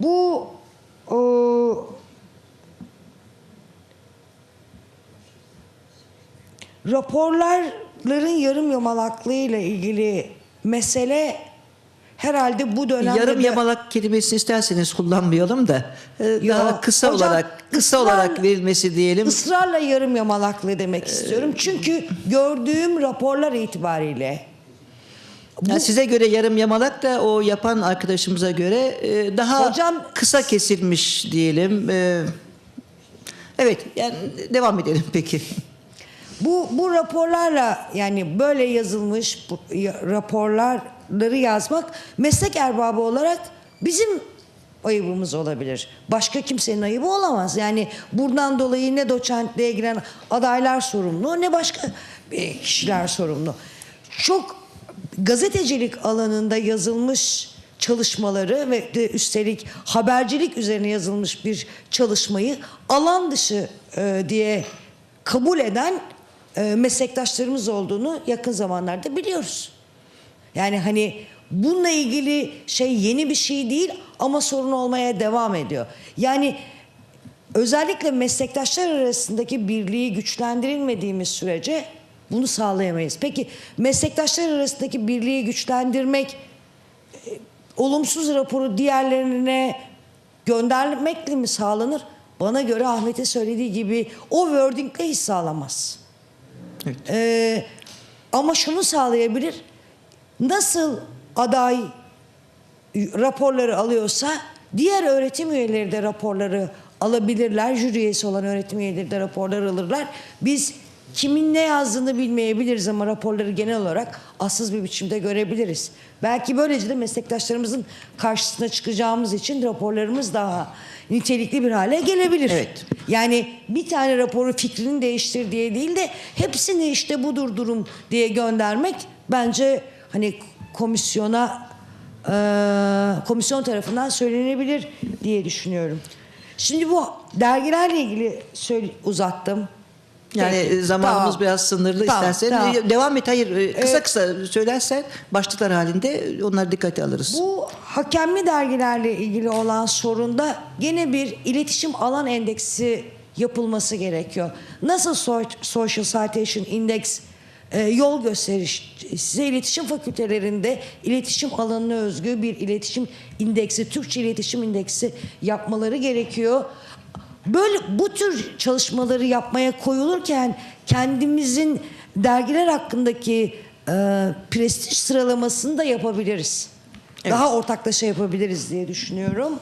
Bu o, raporların yarım yamalaklığıyla ilgili mesele herhalde bu dönemde Yarım de- yamalak kelimesini isterseniz kullanmayalım da e, Ya, daha kısa hocam, olarak kısa ısrar- olarak verilmesi diyelim. ısrarla yarım yamalaklı demek istiyorum. Çünkü gördüğüm raporlar itibariyle Yani size göre yarım yamalak da o yapan arkadaşımıza göre e, daha Hocam- kısa kesilmiş diyelim. E, evet yani devam edelim peki. Bu bu raporlarla yani böyle yazılmış bu, raporları yazmak meslek erbabı olarak bizim ayıbımız olabilir. Başka kimsenin ayıbı olamaz. Yani buradan dolayı ne doçentliğe giren adaylar sorumlu ne başka e, kişiler sorumlu. Çok gazetecilik alanında yazılmış çalışmaları ve de üstelik habercilik üzerine yazılmış bir çalışmayı alan dışı e, diye kabul eden e, meslektaşlarımız olduğunu yakın zamanlarda biliyoruz. Yani hani bununla ilgili şey yeni bir şey değil ama sorun olmaya devam ediyor. Yani özellikle meslektaşlar arasındaki birliği güçlendirilmediğimiz sürece bunu sağlayamayız. Peki meslektaşlar arasındaki birliği güçlendirmek e, olumsuz raporu diğerlerine göndermekle mi sağlanır? Bana göre Ahmet'in söylediği gibi o wordingle hiç sağlamaz. Evet. Ee, ama şunu sağlayabilir. Nasıl aday raporları alıyorsa diğer öğretim üyeleri de raporları alabilirler. Jüri üyesi olan öğretim üyeleri de raporları alırlar. Biz kimin ne yazdığını bilmeyebiliriz ama raporları genel olarak assız bir biçimde görebiliriz. Belki böylece de meslektaşlarımızın karşısına çıkacağımız için raporlarımız daha nitelikli bir hale gelebilir. Evet. Yani bir tane raporu fikrini değiştir diye değil de hepsini işte budur durum diye göndermek bence hani komisyona eee, komisyon tarafından söylenebilir diye düşünüyorum. Şimdi bu dergilerle ilgili söyle, uzattım. Yani Peki, e, zamanımız tamam. biraz sınırlı Tamam, istersen. tamam. e, Devam et hayır e, kısa Evet. kısa söylersen başlıklar halinde onları dikkate alırız. Bu hakemli dergilerle ilgili olan sorunda gene bir iletişim alan endeksi yapılması gerekiyor. Nasıl so- Social Citation Index e, yol gösteriş size iletişim fakültelerinde iletişim alanına özgü bir iletişim indeksi, Türkçe iletişim indeksi yapmaları gerekiyor. Böyle bu tür çalışmaları yapmaya koyulurken kendimizin dergiler hakkındaki e, prestij sıralamasını da yapabiliriz. Evet. Daha ortaklaşa yapabiliriz diye düşünüyorum.